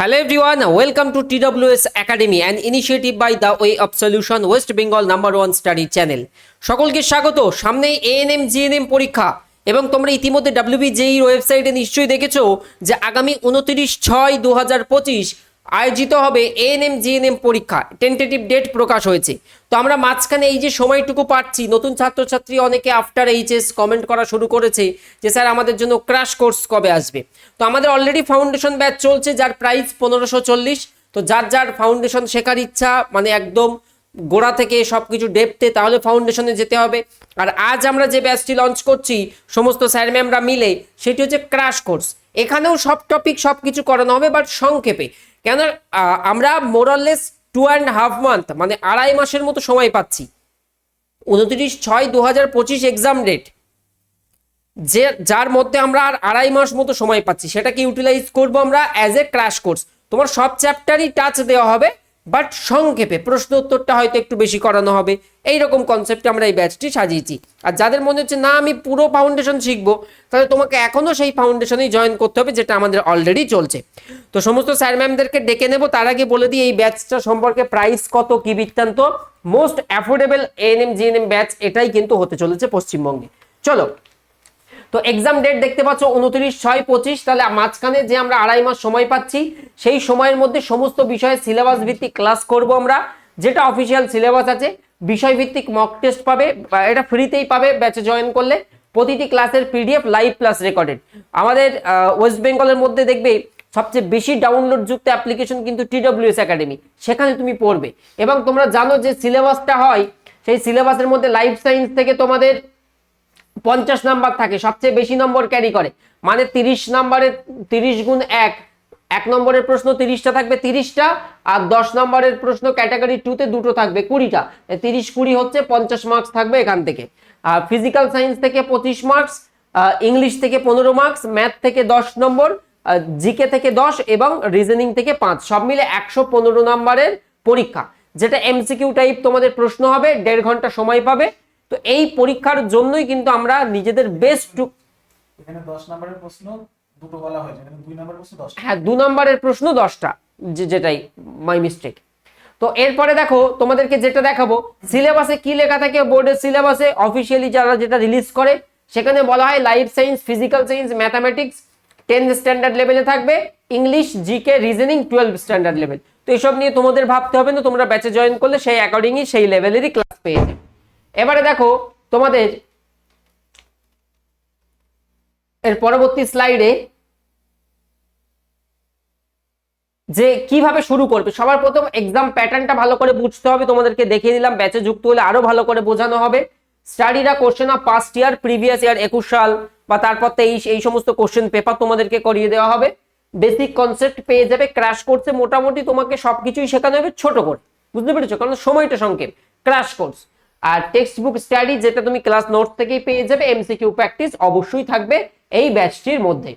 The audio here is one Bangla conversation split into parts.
Hello everyone, welcome to TWS Academy, an initiative by the Way of Solution West Bengal number one study channel. সকলকে স্বাগত সামনেই এএনএম জিএনএম পরীক্ষা এবং তোমরা ইতিমধ্যে ডাব্লিউবিজেই ওয়েবসাইটে নিশ্চয়ই দেখেছ যে আগামী উনত্রিশ ছয় দু হাজার পঁচিশ আয়োজিত হবে এএনএম জিএনএম পরীক্ষা। টেন্টেটিভ ডেট প্রকাশ হয়েছে। তো আমরা মাঝখানে এই যে সময়টুকু পাচ্ছি, নতুন ছাত্রছাত্রী অনেকে আফটার এইচএস কমেন্ট করা শুরু করেছে যে, স্যার, আমাদের জন্য ক্র্যাশ কোর্স কবে আসবে? তো আমাদের অলরেডি ফাউন্ডেশন ব্যাচ চলছে, যার প্রাইস পনেরোশো চল্লিশ। তো যার যার ফাউন্ডেশন শেখার ইচ্ছা মানে একদম গোড়া থেকে সব কিছু ডেপতে তাহলে ফাউন্ডেশনে যেতে হবে। আর আজ আমরা যে ব্যাচটি লঞ্চ করছি, সমস্ত স্যার ম্যামরা মিলে, সেটি হচ্ছে ক্র্যাশ কোর্স এখানেও সব টপিক সব কিছু করানো হবে বাট সংক্ষেপে। কেন আমরা মোরাললেস টু অ্যান্ড হাফ মান্থ মানে আড়াই মাসের মতো সময় পাচ্ছি। উনত্রিশ ছয় দু হাজার পঁচিশ এক্সাম ডেট যে, যার মধ্যে আমরা আর আড়াই মাস মতো সময় পাচ্ছি, সেটাকে ইউটিলাইজ করব আমরা অ্যাজ এ ক্র্যাশ কোর্স তোমার সব চ্যাপ্টারই টাচ দেওয়া হবে। বাট সংক্ষেপে প্রশ্ন উত্তরটা হয়তো একটু বেশি করানো হবে। এই রকম কনসেপ্টে আমরা এই ব্যাচটি সাজিয়েছি। আর যাদের মনে হচ্ছে, না, আমি পুরো ফাউন্ডেশন শিখব, তাহলে তোমাকে এখনও সেই ফাউন্ডেশনেই জয়েন করতে হবে, যেটা আমাদের অলরেডি চলছে। তো সমস্ত স্যার ম্যামদেরকে ডেকে নেব, তার আগে বলে দিই, এই ব্যাচটা সম্পর্কে প্রাইস কত, কি বৃত্তান্ত? Most affordable ANM GNM batch এটাই কিন্তু হতে চলেছে পশ্চিমবঙ্গে। চলো তো এক্সাম ডেট দেখতে পাচ্ছ উনত্রিশ ছয় পঁচিশ। তাহলে মাঝখানে যে আমরা আড়াই মাস সময় পাচ্ছি, সেই সময়ের মধ্যে সমস্ত বিষয়ে সিলেবাস ভিত্তিক ক্লাস করব আমরা। যেটা অফিসিয়াল সিলেবাস আছে বিষয় ভিত্তিক মক টেস্ট পাবে এটা ফ্রিতেই পাবে ব্যাচে জয়েন করলে। প্রতিটি ক্লাসের পিডিএফ লাইভ প্লাস রেকর্ডেড আমাদের ওয়েস্ট বেঙ্গলের মধ্যে দেখবে, সবচেয়ে বেশি ডাউনলোড যুক্ত অ্যাপ্লিকেশন কিন্তু টিডব্লিউএস একাডেমি সেখানে তুমি পড়বে। এবং তোমরা জানো যে সিলেবাসটা হয়, সেই সিলেবাসের মধ্যে লাইফ সায়েন্স থেকে তোমাদের পঞ্চাশ নাম্বার থাকে, সবচেয়ে বেশি নম্বর ক্যারি করে। মানে তিরিশ নম্বরের তিরিশ গুণ এক। এক নম্বরের প্রশ্ন তিরিশটা থাকবে তিরিশটা, আর দশ নম্বরের প্রশ্ন ক্যাটাগরি টুতে দুটো থাকবে কুড়িটা। তিরিশ কুড়ি হচ্ছে পঞ্চাশ মার্কস থাকবে এখান থেকে। আর ফিজিক্যাল সায়েন্স থেকে পঁচিশ মার্কস ইংলিশ থেকে পনেরো মার্কস ম্যাথ থেকে দশ নম্বর জিকে থেকে দশ এবং রিজনিং থেকে পাঁচ। সব মিলে একশো পনেরো নম্বরের পরীক্ষা। যেটা এমসিকিউ টাইপ তোমাদের প্রশ্ন হবে, দেড় ঘণ্টা সময় পাবে। তো এই পরীক্ষার জন্যই কিন্তু আমরা নিজেদের বেস্ট এখানে দশ নম্বরের প্রশ্ন দুটো বলা হয়েছে দুই নম্বরের প্রশ্ন দশটা। হ্যাঁ দু নম্বরের প্রশ্ন দশটা যে যেটাই মাই মিস্টেক তো এরপরে দেখো তোমাদেরকে যেটা দেখাবো সিলেবাসে কি লেখা থাকে বোর্ডের সিলেবাসে অফিসিয়ালি যারা যেটা রিলিজ করে সেখানে বলা হয় life science physical science mathematics tenth standard লেভেলে থাকবে English GK reasoning twelve standard level তো এসব নিয়ে তোমাদের ভাবতে হবে না তোমরা ব্যাচে জয়েন করলে সেই অ্যাকর্ডিংই সেই লেভেলেরই ক্লাস পেয়ে যাবে। এবারে দেখো তোমাদের এর পরবর্তী স্লাইডে যে কীভাবে শুরু করবে। সবার প্রথম এক্সাম প্যাটার্নটা ভালো করে বুঝতে হবে, তোমাদেরকে দেখিয়ে দিলাম ব্যাচে যুক্ত হলে আরও ভালো করে বোঝানো হবে। স্টাডিরা question of past year previous year একুশ সাল বা তারপর তেইশ, এই সমস্ত কোশ্চেন পেপার তোমাদেরকে করিয়ে দেওয়া হবে। বেসিক কনসেপ্ট পেয়ে যাবে ক্র্যাশ কোর্সে মোটামুটি তোমাকে সবকিছুই শেখানো হবে ছোট করে। বুঝতে পেরেছ? কারণ সময়টা সংক্ষেপ। ক্র্যাশ কোর্স আর টেক্সট বুক স্টাডি যেটা তুমি ক্লাস নোটস থেকেই পেয়ে যাবে এমসিকিউ প্র্যাকটিস অবশ্যই থাকবে এই ব্যাচটির মধ্যে।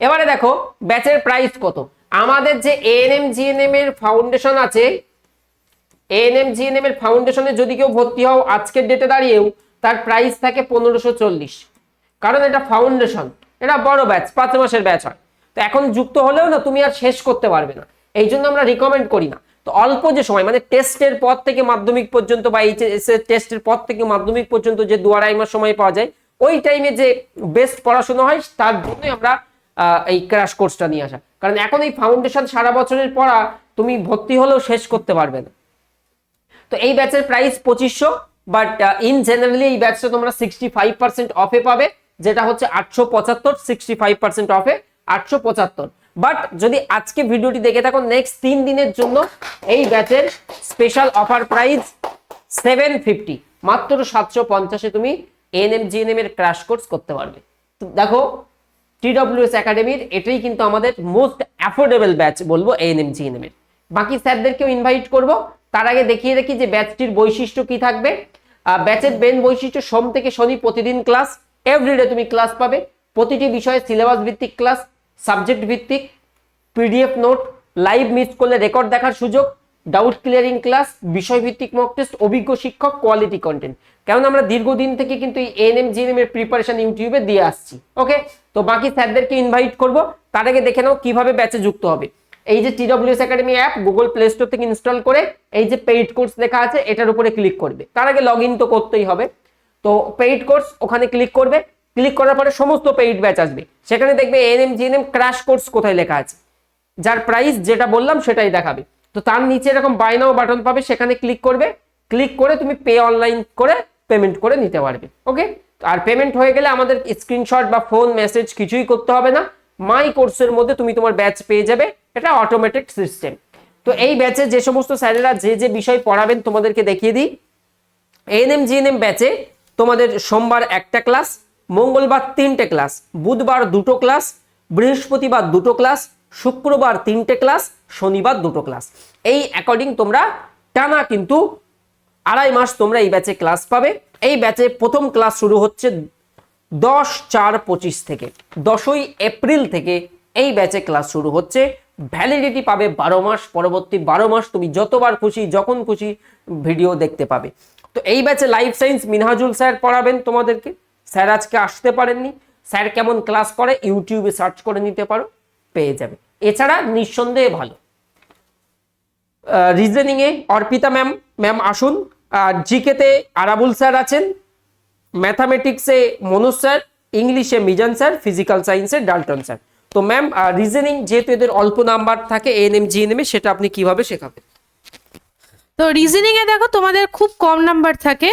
এবারে দেখো ব্যাচের প্রাইস কত? আমাদের যে এএনএম জিএনএম এর ফাউন্ডেশন আছে এএনএম জিএনএম এর ফাউন্ডেশনে যদি কেউ ভর্তি হও, আজকের ডেটে দাঁড়িয়েও তার প্রাইস থাকে পনেরোশো চল্লিশ। কারণ এটা ফাউন্ডেশন এটা বড় ব্যাচ পাঁচ মাসের ব্যাচ হয়। তো এখন যুক্ত হলেও না, তুমি আর শেষ করতে পারবে না। এই জন্য আমরা রিকমেন্ড করি না। তো অল্প যে সময় মানে টেস্টের পর থেকে মাধ্যমিক পর্যন্ত বা এইচএস এর টেস্টের পর থেকে মাধ্যমিক পর্যন্ত যে দু আড়াই মাস সময় পাওয়া যায়, ওই টাইমে যে বেস্ট পড়াশোনা হয়, তার জন্যই আমরা এই ক্র্যাশ কোর্সটা নিয়ে আসা। কারণ এখন এই ফাউন্ডেশন সারা বছরের পড়া তুমি ভর্তি হলেও শেষ করতে পারবে না। তো এই ব্যাচের প্রাইস পঁচিশশো বাট ইন জেনারেলি এই ব্যাচটা তোমরা সিক্সটি ফাইভ পার্সেন্ট অফে পাবে, যেটা হচ্ছে আটশো পঁচাত্তর সিক্সটি ফাইভ পার্সেন্ট অফে আটশো পঁচাত্তর। বাট যদি আজকে ভিডিওটি দেখে থাকো নেক্সট তিন দিনের জন্য এই ব্যাচের special offer price seven fifty মাত্র সাতশো পঞ্চাশে তুমি এনএম জিএনএম এর ক্র্যাশ কোর্স করতে পারবে। দেখো টিডব্লিউএস একাডেমির এটাই কিন্তু আমাদের মোস্ট অ্যাফোর্ডেবল ব্যাচ বলব এএনএম জিএনএম এর। বাকি স্যারদেরকেও ইনভাইট করব। তার আগে দেখিয়ে রাখি যে ব্যাচটির বৈশিষ্ট্য কি থাকবে। ব্যাচের মেন বৈশিষ্ট্য, সোম থেকে শনি প্রতিদিন ক্লাস এভরিডে তুমি ক্লাস পাবে। প্রতিটি বিষয়ে সিলেবাস ভিত্তিক ক্লাস সাবজেক্ট ভিত্তিক পিডিএফ নোট, লাইভ মিস করলে রেকর্ড দেখার সুযোগ, ডাউট ক্লিয়ারিং ক্লাস, বিষয়ভিত্তিক মক টেস্ট অভিজ্ঞ শিক্ষক কোয়ালিটি কন্টেন্ট কারণ আমরা দীর্ঘদিন থেকে কিন্তু এই এএনএম জিএনএম এর প্রিপারেশন ইউটিউবে দিয়ে আসছি। ওকে তো বাকি স্যারদেরকে ইনভাইট করব। তার আগে দেখে নাও কীভাবে ব্যাচে যুক্ত হবে। এই যে TWS academy app Google Play Store থেকে ইনস্টল করে, এই যে পেইড কোর্স লেখা আছে, এটার উপরে ক্লিক করবে। তার আগে লগ তো করতেই হবে। তো পেইড কোর্স ওখানে ক্লিক করবে। ক্লিক করার পরে সমস্ত পেইড ব্যাচ আসবে। সেখানে দেখবে এএনএম জিএনএম ক্র্যাশ কোর্স কোথায় লেখা আছে। যার প্রাইস যেটা বললাম সেটাই দেখাবে। তো তার নিচে এরকম বাই নাও বাটন পাবে, সেখানে ক্লিক করবে। ক্লিক করে তুমি পে অনলাইন করে পেমেন্ট করে নিতে পারবে। ওকে আর পেমেন্ট হয়ে গেলে আমাদের স্ক্রিনশট বা ফোন মেসেজ কিছুই করতে হবে না। মাই কোর্সের মধ্যে তুমি তোমার ব্যাচ পেয়ে যাবে। এটা অটোমেটেড সিস্টেম তো এই ব্যাচে যে সমস্ত স্যারেরা যে যে বিষয় পড়াবেন তোমাদেরকে দেখিয়ে দিই। এএনএম জিএনএম ব্যাচে তোমাদের সোমবার একটা ক্লাস মঙ্গলবার তিনটে ক্লাস, বুধবার দুটো ক্লাস, বৃহস্পতিবার দুটো ক্লাস, শুক্রবার তিনটে ক্লাস, শনিবার দুটো ক্লাস। এই অ্যাকর্ডিং তোমরা টানা কিন্তু আড়াই মাস তোমরা এই ব্যাচে ক্লাস পাবে। এই ব্যাচে প্রথম ক্লাস শুরু হচ্ছে দশ চার পঁচিশ থেকে, দশই এপ্রিল থেকে এই ব্যাচে ক্লাস শুরু হচ্ছে। ভ্যালিডিটি পাবে বারো মাস, পরবর্তী বারো মাস তুমি যতবার খুশি, যখন খুশি ভিডিও দেখতে পাবে। তো এই ব্যাচে লাইফ সায়েন্স মিনহাজুল স্যার পড়াবেন তোমাদেরকে। স্যার আজকে আসতে পারেননি। স্যার কেমন ক্লাস করে, ইউটিউবে সার্চ করে নিতে পারো, পেয়ে যাবে। এছাড়া নিঃসন্দেহে ভালো। রিজনিং এ অর্পিতা ম্যাম ম্যাম আসুন। আর জিকেতে আরাবুল স্যার আছেন। ম্যাথামেটিক্সে মনোজ স্যার ইংলিশে মিজান স্যার ফিজিক্যাল সায়েন্সে ডাল্টন স্যার। তো ম্যাম রিজনিং যেহেতু এদের অল্প নাম্বার থাকে এএনএম জিএনএম এ, সেটা আপনি কীভাবে শেখাবেন? তো রিজনিং এ দেখো, তোমাদের খুব কম নাম্বার থাকে।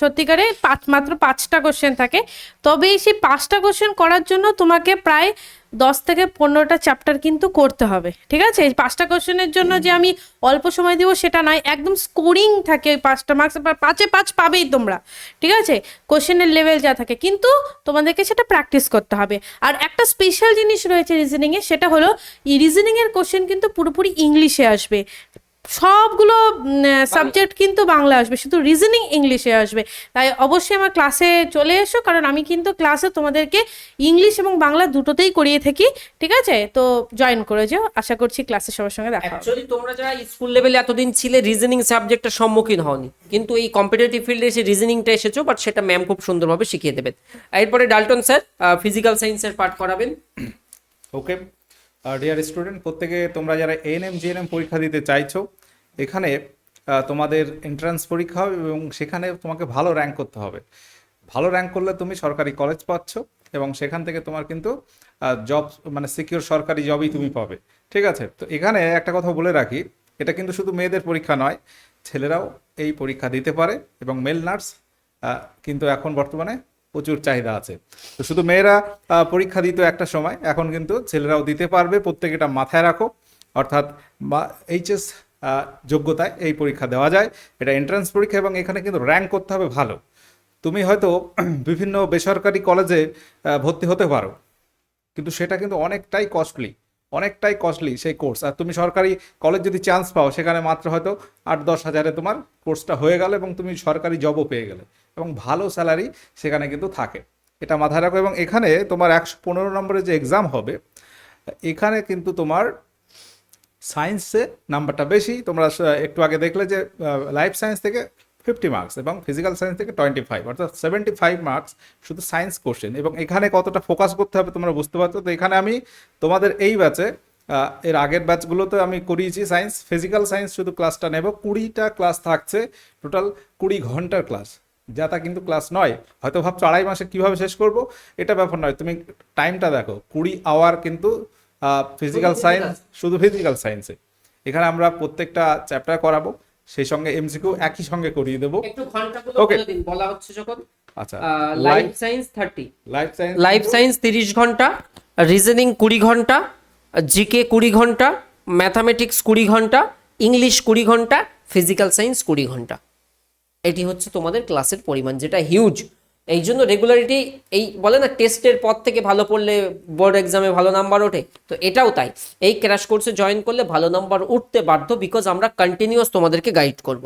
সত্যিকারে পাঁচ, মাত্র পাঁচটা কোশ্চেন থাকে। তবে সেই পাঁচটা কোশ্চেন করার জন্য তোমাকে প্রায় দশ থেকে পনেরোটা চ্যাপ্টার কিন্তু করতে হবে, ঠিক আছে? এই পাঁচটা কোশ্চেনের জন্য যে আমি অল্প সময় দিব সেটা নয়, একদম স্কোরিং থাকে ওই পাঁচটা মার্কস পাঁচে পাঁচ পাবেই তোমরা, ঠিক আছে? কোশ্চেনের লেভেল যা থাকে। কিন্তু তোমাদেরকে সেটা প্র্যাকটিস করতে হবে। আর একটা স্পেশাল জিনিস রয়েছে রিজনিংয়ে সেটা হলো রিজনিংয়ের কোশ্চেন কিন্তু পুরোপুরি ইংলিশে আসবে। সবগুলো সাবজেক্ট কিন্তু বাংলা আসবে শুধু রিজনিং ইংলিশে আসবে। তাই অবশ্যই আমার ক্লাসে চলে এসো কারণ আমি কিন্তু ক্লাসে তোমাদেরকে ইংলিশ এবং বাংলা দুটোতেই করিয়ে থাকি ঠিক আছে? তো জয়েন করে যাও আশা করছি ক্লাসে সবার সঙ্গে দেখা হবে। অ্যাকচুয়ালি তোমরা যারা স্কুল লেভেলে এতদিন ছিলে রিজনিং সাবজেক্টের সম্মুখীন হওনি। কিন্তু এই কম্পিটিটিভ ফিল্ডে এসে রিজনিংটা এসেছ বাট সেটা ম্যাম খুব সুন্দরভাবে শিখিয়ে দেবেন এরপরে ডাল্টন স্যার ফিজিক্যাল সায়েন্সের পাঠ করাবেন। ওকে ডিয়ার স্টুডেন্ট প্রত্যেকে তোমরা যারা এএনএম জিএনএম পরীক্ষা দিতে চাইছো এখানে তোমাদের এন্ট্রান্স পরীক্ষা হবে এবং সেখানে তোমাকে ভালো র্যাঙ্ক করতে হবে। ভালো র্যাঙ্ক করলে তুমি সরকারি কলেজ পাচ্ছ এবং সেখান থেকে তোমার কিন্তু জব মানে সিকিউর সরকারি জবই তুমি পাবে। ঠিক আছে? তো এখানে একটা কথা বলে রাখি এটা কিন্তু শুধু মেয়েদের পরীক্ষা নয় ছেলেরাও এই পরীক্ষা দিতে পারে এবং মেল নার্স কিন্তু এখন বর্তমানে প্রচুর চাহিদা আছে। তো শুধু মেয়েরা পরীক্ষা দিত একটা সময় এখন কিন্তু ছেলেরাও দিতে পারবে প্রত্যেকে এটা মাথায় রাখো। অর্থাৎ এইচএস যোগ্যতায় এই পরীক্ষা দেওয়া যায়। এটা এন্ট্রান্স পরীক্ষা এবং এখানে কিন্তু র্যাঙ্ক করতে হবে ভালো। তুমি হয়তো বিভিন্ন বেসরকারি কলেজে ভর্তি হতে পারো। কিন্তু সেটা কিন্তু অনেকটাই কস্টলি অনেকটাই কস্টলি সেই কোর্স আর তুমি সরকারি কলেজ যদি চান্স পাও, সেখানে মাত্র হয়তো আট দশ হাজারে তোমার কোর্সটা হয়ে গেল এবং তুমি সরকারি জবও পেয়ে গেলে। এবং ভালো স্যালারি সেখানে কিন্তু থাকে। এটা মাথায় রাখো এবং এখানে তোমার একশো পনেরো নম্বরের যে এক্সাম হবে, এখানে কিন্তু তোমার সায়েন্সে নাম্বারটা বেশি, তোমরা একটু আগে দেখলে যে লাইফ সায়েন্স থেকে ফিফটি মার্কস এবং ফিজিক্যাল সায়েন্স থেকে টোয়েন্টি ফাইভ অর্থাৎ সেভেন্টি ফাইভ মার্কস শুধু সায়েন্স কোশ্চেন এবং এখানে কতটা ফোকাস করতে হবে তোমরা বুঝতে পারছ? তো এখানে আমি তোমাদের এই ব্যাচে এর আগের ব্যাচগুলোতে আমি করিয়েছি সায়েন্স ফিজিক্যাল সায়েন্স শুধু ক্লাসটা নেব, কুড়িটা ক্লাস থাকছে টোটাল কুড়ি ঘণ্টার ক্লাস যা তা কিন্তু ক্লাস নয়। হয়তো ভাবছ আড়াই মাসে কীভাবে শেষ করব? এটা ব্যাপার নয়, তুমি টাইমটা দেখো, কুড়ি আওয়ার কিন্তু ফিজিক্যাল সায়েন্স শুধু ফিজিক্যাল সায়েন্সে এখানে আমরা প্রত্যেকটা চ্যাপ্টার করাবো সেই সঙ্গে এমসিকিউ একই সঙ্গে করিয়ে দেবো। একটু ঘন্টাগুলো বলে দিন বলা হচ্ছে যখন আচ্ছা life science thirty life science life science তিরিশ ঘণ্টা রিজনিং কুড়ি ঘণ্টা জিকে কুড়ি ঘণ্টা ম্যাথামেটিক্স কুড়ি ঘণ্টা ইংলিশ কুড়ি ঘণ্টা ফিজিক্যাল সায়েন্স কুড়ি ঘণ্টা। এটি হচ্ছে তোমাদের ক্লাসের পরিমাণ যেটা হিউজ এই জন্য রেগুলারিটি এই বলে না টেস্টের পর থেকে ভালো পড়লে বোর্ড এক্সামে ভালো নাম্বার ওঠে। তো এটাও তাই। এই ক্র্যাশ কোর্সে জয়েন করলে ভালো নাম্বার উঠতে বাধ্য বিকজ আমরা কন্টিনিউয়াস তোমাদেরকে গাইড করব।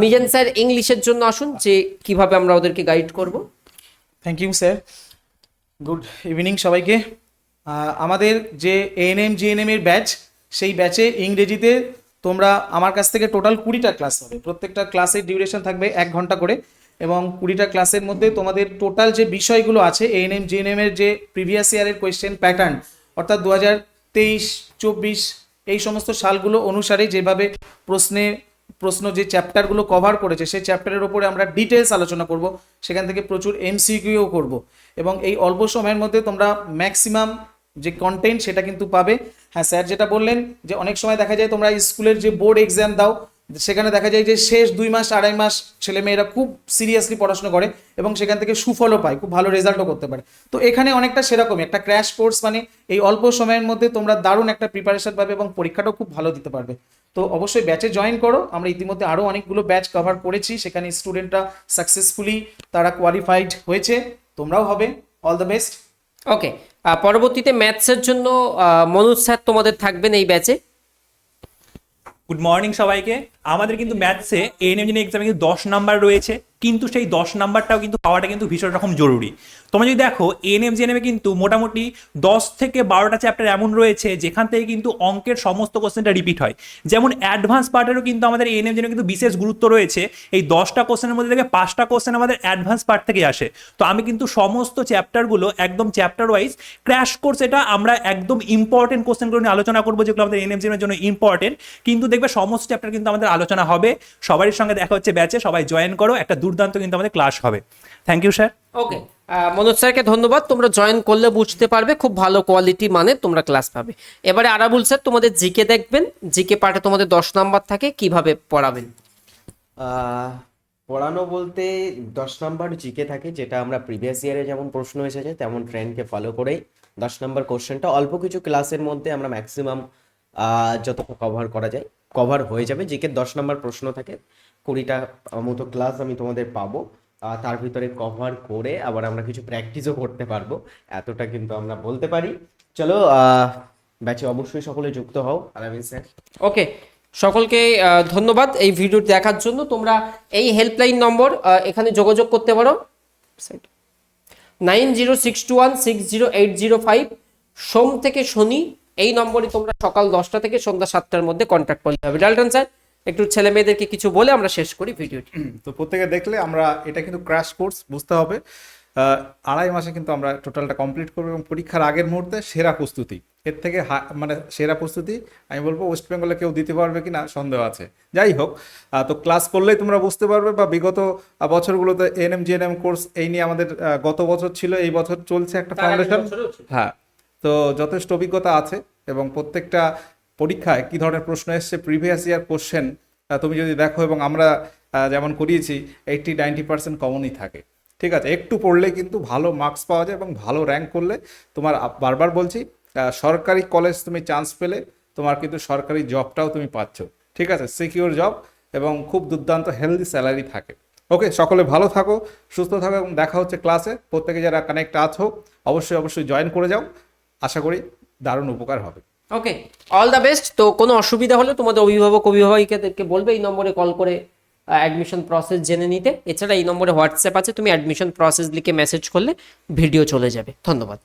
মিজান স্যার ইংলিশের জন্য আসুন যে কীভাবে আমরা ওদেরকে গাইড করব। Thank you sir good evening সবাইকে। আমাদের যে এএনএম জিএনএম এর ব্যাচ সেই ব্যাচে ইংরেজিতে তোমরা আমার কাছ থেকে টোটাল কুড়িটা ক্লাস হবে। প্রত্যেকটা ক্লাসের ডিউরেশন থাকবে এক ঘণ্টা করে। এবং কুড়িটা ক্লাসের মধ্যে তোমাদের টোটাল যে বিষয়গুলো আছে এএনএম জিএনএম এর যে প্রিভিয়াস ইয়ারের কোয়েশ্চেন প্যাটার্ন অর্থাৎ দু হাজার তেইশ, চব্বিশ, এই সমস্ত সালগুলো অনুসারে যেভাবে প্রশ্নে, প্রশ্ন যে চ্যাপ্টারগুলো কভার করেছে, সেই চ্যাপ্টারের ওপরে আমরা ডিটেলস আলোচনা করব। সেখান থেকে প্রচুর এমসিকিউও করব। এবং এই অল্প সময়ের মধ্যে তোমরা ম্যাক্সিমাম যে কন্টেন্ট সেটা কিন্তু পাবে। হ্যাঁ স্যার যেটা বললেন যে অনেক সময় দেখা যায় তোমরা স্কুলের যে বোর্ড এক্সাম দাও সেখানে দেখা যায় যে শেষ দুই মাস, আড়াই মাস ছেলেমেয়েরা খুব সিরিয়াসলি পড়াশোনা করে এবং সেখান থেকে সুফলও পায়, খুব ভালো রেজাল্টও করতে পারে। তো এখানে অনেকটা সেরকমই, একটা ক্র্যাশ কোর্স মানে এই অল্প সময়ের মধ্যে তোমরা দারুণ একটা প্রিপারেশন পাবে এবং পরীক্ষাটাও খুব ভালো দিতে পারবে। তো অবশ্যই ব্যাচে জয়েন করো, আমরা ইতিমধ্যে আরও অনেকগুলো ব্যাচ কভার করেছি, সেখানে স্টুডেন্টরা সাকসেসফুলি তারা কোয়ালিফাইড হয়েছে, তোমরাও হবে অল দ্য বেস্ট ওকে পরবর্তীতে ম্যাথসের জন্য মনোজ স্যার তোমাদের থাকবেন এই ব্যাচে গুড মর্নিং সবাইকে। আমাদের কিন্তু ম্যাথসে এন ইঞ্জিনিয়ারিং এক্সামে কিন্তু দশ নাম্বার রয়েছে। কিন্তু সেই দশ নাম্বারটাও কিন্তু পাওয়াটা কিন্তু ভীষণ রকম জরুরি। তোমরা যদি দেখো এন এম জিএনএমে কিন্তু মোটামুটি দশ থেকে বারোটা চ্যাপ্টার এমন রয়েছে, যেখান থেকে কিন্তু অঙ্কের সমস্ত কোশ্চেনটা রিপিট হয়। যেমন অ্যাডভান্স পার্টেরও কিন্তু আমাদের এন এম কিন্তু বিশেষ গুরুত্ব রয়েছে। এই দশটা কোশ্চেনের মধ্যে থেকে পাঁচটা কোশ্চেন আমাদের অ্যাডভান্স পার্ট থেকে আসে। তো আমি কিন্তু সমস্ত চ্যাপ্টারগুলো একদম চ্যাপ্টার ওয়াইজ ক্র্যাশ কোর্স এটা আমরা একদম ইম্পর্টেন্ট কোশ্চেনগুলো নিয়ে আলোচনা করব, যেগুলো আমাদের এন এম জন্য ইম্পর্টেন্ট কিন্তু দেখবে সমস্ত চ্যাপ্টার কিন্তু আমাদের আলোচনা হবে। সবারই সঙ্গে দেখা হচ্ছে ব্যাচে সবাই জয়েন করো। একটা দুর্দান্ত কিন্তু আমাদের ক্লাস হবে। Thank you sir okay Manoj স্যারকে ধন্যবাদ। তোমরা জয়েন করলে বুঝতে পারবে খুব ভালো কোয়ালিটি মানে তোমরা ক্লাস পাবে। এবারে আরাবুল স্যার তোমাদের জিকে দেখবেন। জিকে পার্টে তোমাদের দশ নাম্বার থাকে কীভাবে পড়াবেন? পড়ানো বলতে দশ নম্বর জিকে থাকে যেটা আমরা প্রিভিয়াস ইয়ারে যেমন প্রশ্ন এসেছে তেমন ট্রেন্ডকে ফলো করেই দশ নাম্বার কোশ্চেনটা অল্প কিছু ক্লাসের মধ্যে আমরা ম্যাক্সিমাম যতটা কভার করা যায়। কভার হয়ে যাবে জিকে দশ নম্বর প্রশ্ন থাকে কুড়িটা মতো ক্লাস আমি তোমাদের পাবো। তার ভিতরে কভার করে আবার আমরা কিছু প্র্যাকটিসও করতে পারব। এতটা কিন্তু আমরা বলতে পারি। চলো ব্যাচে অবশ্যই সকলে যুক্ত হও আলামিন স্যার। ওকে সকলকে ধন্যবাদ এই ভিডিও দেখার জন্য। তোমরা এই হেল্পলাইন নম্বর এখানে যোগাযোগ করতে পারো। Nine zero six two one six zero eight zero five সোম থেকে শনি এই নম্বরে তোমরা সকাল দশটা থেকে সন্ধ্যা সাতটার মধ্যে কন্ট্যাক্ট করতে হবে। ডালটন স্যার একটু ছেলে মেয়েদেরকে কিছু বলে আমরা শেষ করি ভিডিওটি। তো প্রত্যেকে দেখলে আমরা এটা কিন্তু ক্র্যাশ কোর্স বুঝতে হবে। আড়াই মাসে কিন্তু আমরা টোটালটা কমপ্লিট করব এবং পরীক্ষার আগের মুহূর্তে সেরা প্রস্তুতি। এর থেকে মানে সেরা প্রস্তুতি আমি বলব ওয়েস্ট বেঙ্গলে কেউ দিতে পারবে কি না সন্দেহ আছে। যাই হোক তো ক্লাস করলেই তোমরা বুঝতে পারবে বা বিগত বছরগুলোতে এনএম জিএনএম কোর্স এই নিয়ে আমাদের গত বছর ছিল এই বছর চলছে একটা ফাউন্ডেশন হ্যাঁ তো যথেষ্ট অভিজ্ঞতা আছে এবং প্রত্যেকটা পরীক্ষায় কি ধরনের প্রশ্ন এসছে প্রিভিয়াস ইয়ার কোশ্চেন তুমি যদি দেখো এবং আমরা যেমন করিয়েছি এইটটি নাইনটি পার্সেন্ট কমনই থাকে। ঠিক আছে? একটু পড়লে কিন্তু ভালো মার্কস পাওয়া যায় এবং ভালো র্যাঙ্ক করলে তোমার বারবার বলছি সরকারি কলেজ তুমি চান্স পেলে, তোমার কিন্তু সরকারি জবটাও তুমি পাচ্ছ। ঠিক আছে? সিকিউর জব এবং খুব দুর্দান্ত হেলদি স্যালারি থাকে। ওকে সকলে ভালো থাকো, সুস্থ থাকো এবং দেখা হচ্ছে ক্লাসে প্রত্যেকে যারা কানেক্ট আছো, অবশ্যই অবশ্যই জয়েন করে যাও। আশা করি দারুণ উপকার হবে। ওকে অল দ্য বেস্ট তো কোনো অসুবিধা হলে তোমাদের অভিভাবক, অভিভাবিকাদেরকে বলবে, এই নম্বরে কল করে অ্যাডমিশন প্রসেস জেনে নিতে। এছাড়া এই নম্বরে হোয়াটসঅ্যাপ আছে, তুমি অ্যাডমিশন প্রসেস লিখে মেসেজ করলে ভিডিও চলে যাবে। ধন্যবাদ।